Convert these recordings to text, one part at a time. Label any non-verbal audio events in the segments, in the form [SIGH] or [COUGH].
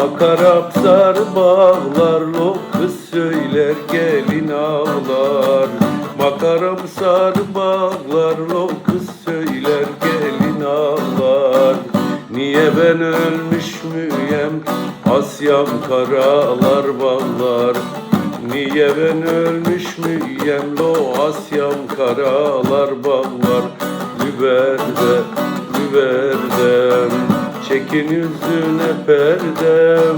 Makarap sar bağlar lo kız söyler gelin ağlar Makaram sar bağlar lo kız söyler gelin ağlar Niye ben ölmüş müyem? Asyam karalar bağlar Niye ben ölmüş müyem? Lo Asyam karalar bağlar Lüberde, lüberdem Çekin yüzüne perdem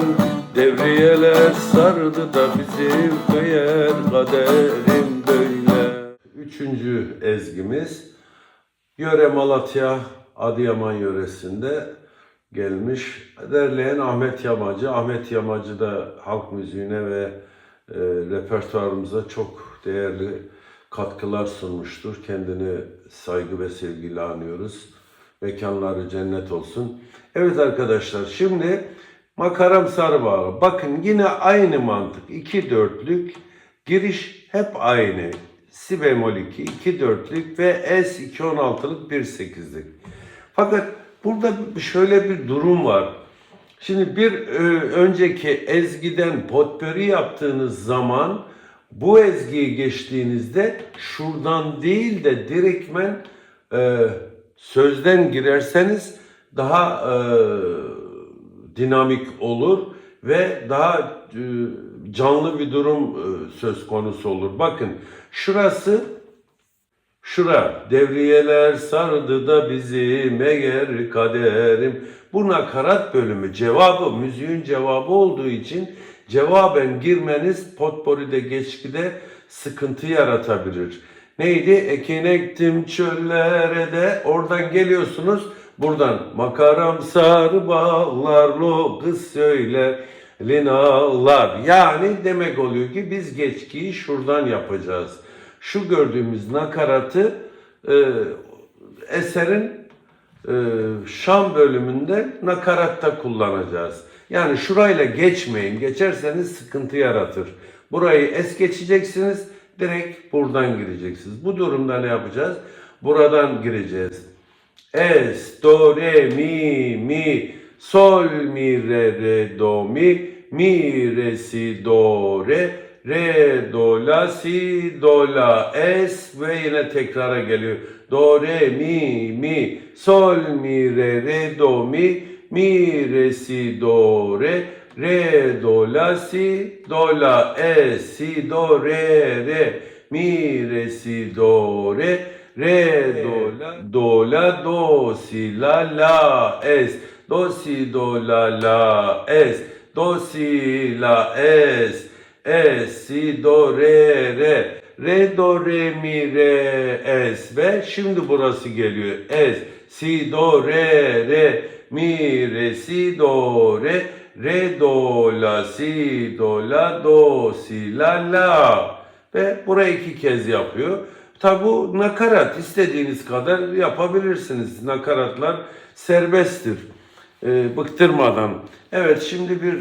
Devriyeler sardı da bizim meğer kaderim böyle Üçüncü ezgimiz Yöre Malatya Adıyaman yöresinde gelmiş. Derleyen Ahmet Yamacı. Ahmet Yamacı da halk müziğine ve e, repertuarımıza çok değerli katkılar sunmuştur. Kendini saygı ve sevgiyle anıyoruz. Mekanları cennet olsun. Evet arkadaşlar şimdi Makaram Sarıbağ. Bakın yine aynı mantık. 2 dörtlük. Giriş hep aynı. Si bemol 2, 2 dörtlük ve S 2 16'lık 1 8'lik. Fakat burada şöyle bir durum var. Şimdi bir e, önceki ezgiden potpöri yaptığınız zaman bu ezgiyi geçtiğinizde şuradan değil de direktmen e, sözden girerseniz daha e, dinamik olur ve daha e, canlı bir durum e, söz konusu olur. Bakın şurası Şura devriyeler sardı da bizi meğer kaderim. Bu nakarat bölümü cevabı müziğin cevabı olduğu için cevaben girmeniz potporide geçkide sıkıntı yaratabilir. Neydi? Ekin ektim çöllere de oradan geliyorsunuz. Buradan makaram sarı bağlarlo kız söyler linalar. Yani demek oluyor ki biz geçkiyi şuradan yapacağız şu gördüğümüz nakaratı e, eserin e, Şam bölümünde nakaratta kullanacağız. Yani şurayla geçmeyin. Geçerseniz sıkıntı yaratır. Burayı es geçeceksiniz. Direkt buradan gireceksiniz. Bu durumda ne yapacağız? Buradan gireceğiz. Es, do, re, mi, mi, sol, mi, re, re, do, mi, mi, re, si, do, re, re, do, la, si, do, la, es ve yine tekrara geliyor. Do, re, mi, mi, sol, mi, re, re, do, mi, mi, re, si, do, re, re, do, la, si, do, la, es, si, do, re, re, mi, re, si, do, re, re, do, la, do, la, do, si, la, la, es, do, si, do, la, la, es, do, si, la, es, es, si, do, re, re, re, do, re, mi, re, es. Ve şimdi burası geliyor. Es, si, do, re, re, mi, re, si, do, re, re, do, la, si, do, la, do, si, la, la. Ve burayı iki kez yapıyor. Tabi bu nakarat istediğiniz kadar yapabilirsiniz. Nakaratlar serbesttir. Ee, bıktırmadan. Evet şimdi bir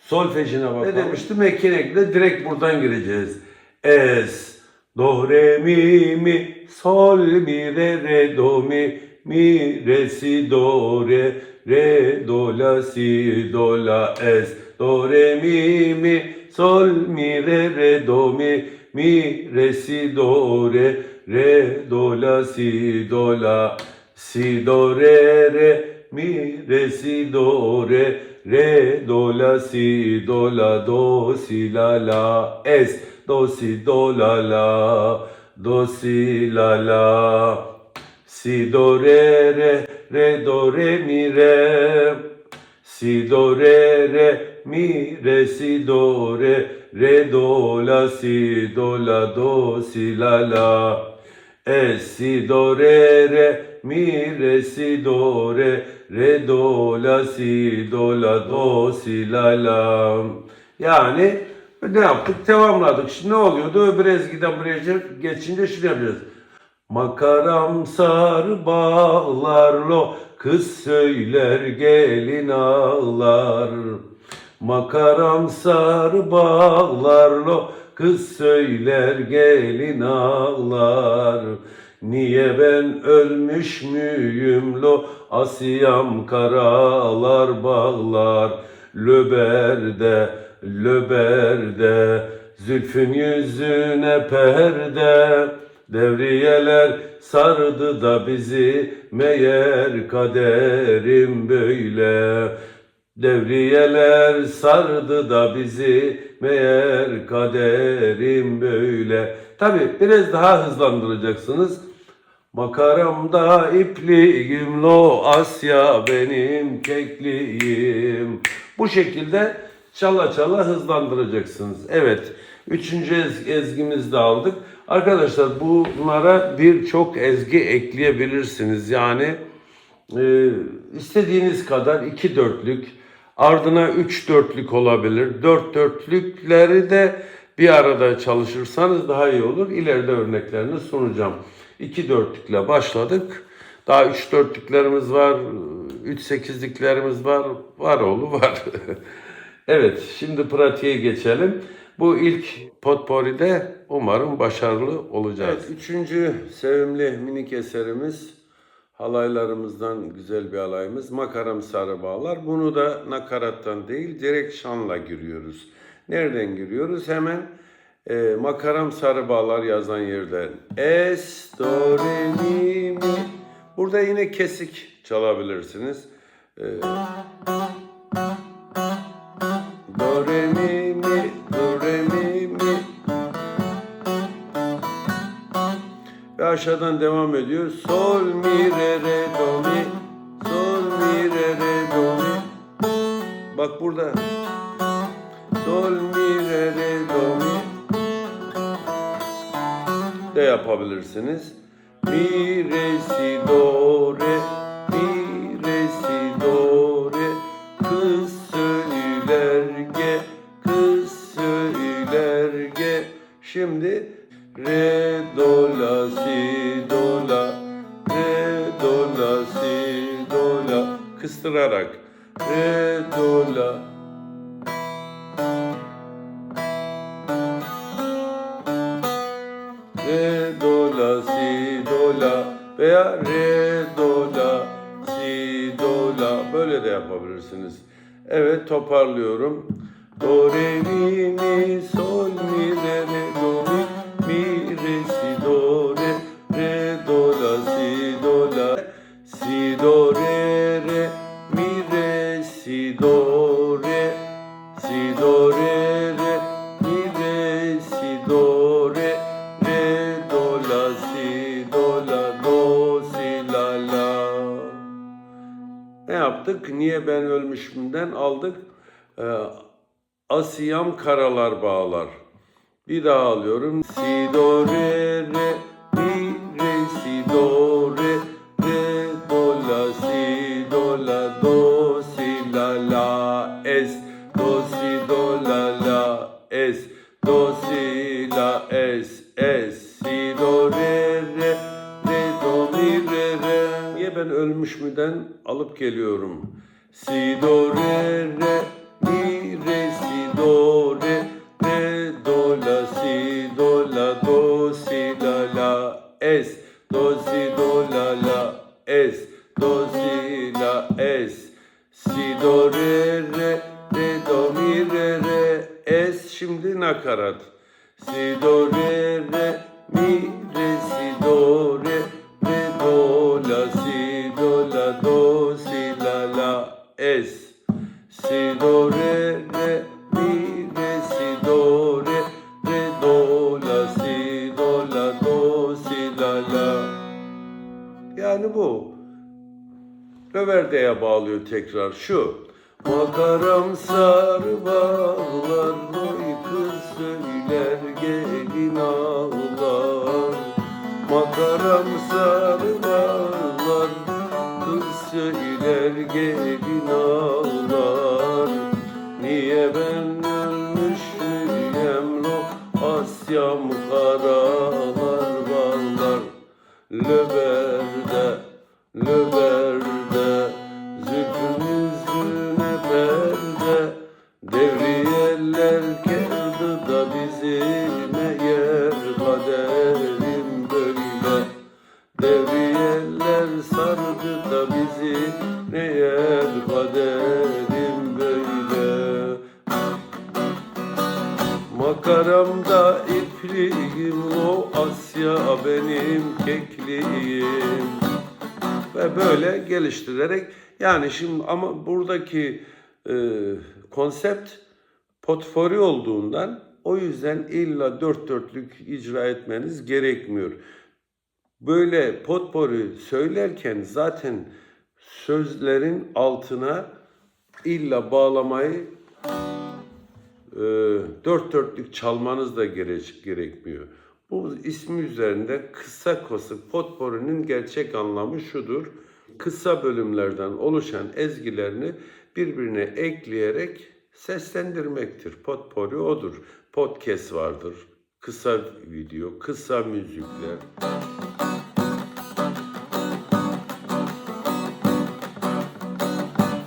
solfejine bakalım. Ne demiştim? Ekinekle direkt buradan gireceğiz. Es, do, re, mi, mi, sol, mi, re, re, do, mi, mi, re, si, do, re, re, do, la, si, do, la, es, do, re, mi, mi, sol, mi, re, re, do, mi, mi, re, si, do, re, re, do, la, si, do, la, si, do, re, re, mi, re, si, do, re, re, do, la, si, do, la, do, si, la, la, es, do, si, do, la, la, do, si, la, la, si, do, re, re, re, do, re, mi, re, si, do, re, re, mi, re, si, do, re, re, do, la, si, do, la, do, si, la, la, es, si, do, re, re, mi, re, si, do, re, re, do, la, si, do, la, do, si, la, la. Yani ne yaptık? Tamamladık. Şimdi ne oluyordu? Öbür ezgiden buraya geçince şunu yapacağız. Makaram sar bağlarlo kız söyler gelin ağlar. Makaram sar bağlarlo kız söyler gelin ağlar. Niye ben ölmüş müyüm lo Asiyam karalar bağlar Löberde, löberde Zülfün yüzüne perde Devriyeler sardı da bizi Meğer kaderim böyle Devriyeler sardı da bizi Meğer kaderim böyle Tabi biraz daha hızlandıracaksınız Makaramda ipliğim lo Asya benim kekliğim. Bu şekilde çala çala hızlandıracaksınız. Evet. Üçüncü ez- ezgimizi de aldık. Arkadaşlar bunlara birçok ezgi ekleyebilirsiniz. Yani e, istediğiniz kadar iki dörtlük ardına üç dörtlük olabilir. Dört dörtlükleri de bir arada çalışırsanız daha iyi olur. İleride örneklerini sunacağım. İki dörtlükle başladık. Daha üç dörtlüklerimiz var, üç sekizliklerimiz var, var oğlu var. [LAUGHS] evet, şimdi pratiğe geçelim. Bu ilk potpourri'de umarım başarılı olacağız. Evet, üçüncü sevimli minik eserimiz halaylarımızdan güzel bir halayımız. Makaram sarı bağlar. Bunu da nakarattan değil direkt şanla giriyoruz. Nereden giriyoruz? Hemen e, makaram sarı bağlar yazan yerden. Es, do, re, mi, mi. Burada yine kesik çalabilirsiniz. E, aşağıdan devam ediyor. Sol, mi, re, re, do, mi. Sol, mi, re, re, do, mi. Bak burada. Sol, mi, re, re, do, mi. De yapabilirsiniz. Mi, re, si, do, re. Mi, veya re, do, la, si, do, la böyle de yapabilirsiniz. Evet toparlıyorum. Do, re, mi, mi, Ölmüşümden aldık. Ee, Asiyam karalar bağlar. Bir daha alıyorum. Si, do, re, re, mi, re, si, do, re, re, do, la, si, do, la, do, si, la, la, es, do, si, do, la, la, es, do, si, la, es, es, si, do, re, re, re, do, mi, re, re. Niye ben ölmüş müden alıp geliyorum. Tekrar şu. Makaram sarı bağlar, boy kız söyler gelin ağlar. Makaram sarı bağlar, kız söyler gelin ağlar. Niye ben ölmüş müyem lo, Asyam karalar bağlar. Löberde, löberde, Makaramda ipliğim o Asya benim kekliğim ve böyle geliştirerek yani şimdi ama buradaki e, konsept potfori olduğundan o yüzden illa dört dörtlük icra etmeniz gerekmiyor. Böyle potpori söylerken zaten sözlerin altına illa bağlamayı e, dört dörtlük çalmanız da gerek, gerekmiyor. Bu ismi üzerinde kısa kosuk potporinin gerçek anlamı şudur. Kısa bölümlerden oluşan ezgilerini birbirine ekleyerek seslendirmektir. Potpori odur. Podcast vardır. Kısa video, kısa müzikler.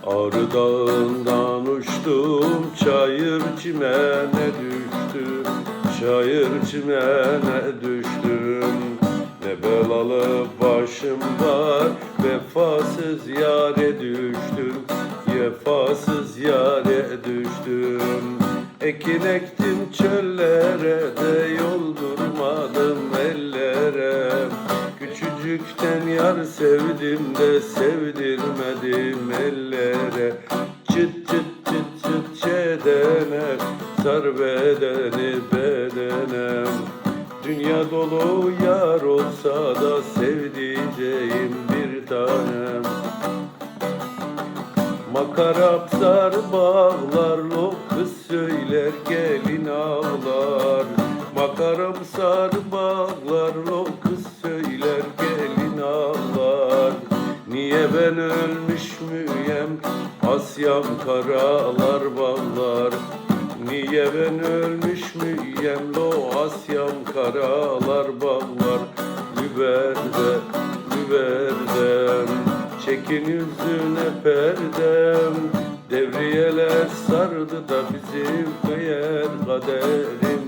Ağrı dağından uçtum, çayır çimene düştüm, çayır çimene düştüm. Ne belalı başım var, vefasız yare düştüm, vefasız yare düştüm. Ekin ektim Dünya dolu yar olsa da sevdiceğim bir tanem. Makarap sar bağlar lo kız söyler gelin ağlar Makaram sar bağlar lo kız söyler gelin ağlar Niye ben ölmüş müyem? Asyam karalar bağlar Niye ben ölmüş müyem? Lo Asyam karalar bağlar Lüberde, lüberdem. Çekin yüzüne perdem. Devriyeler sardı da bizim kıyar kaderim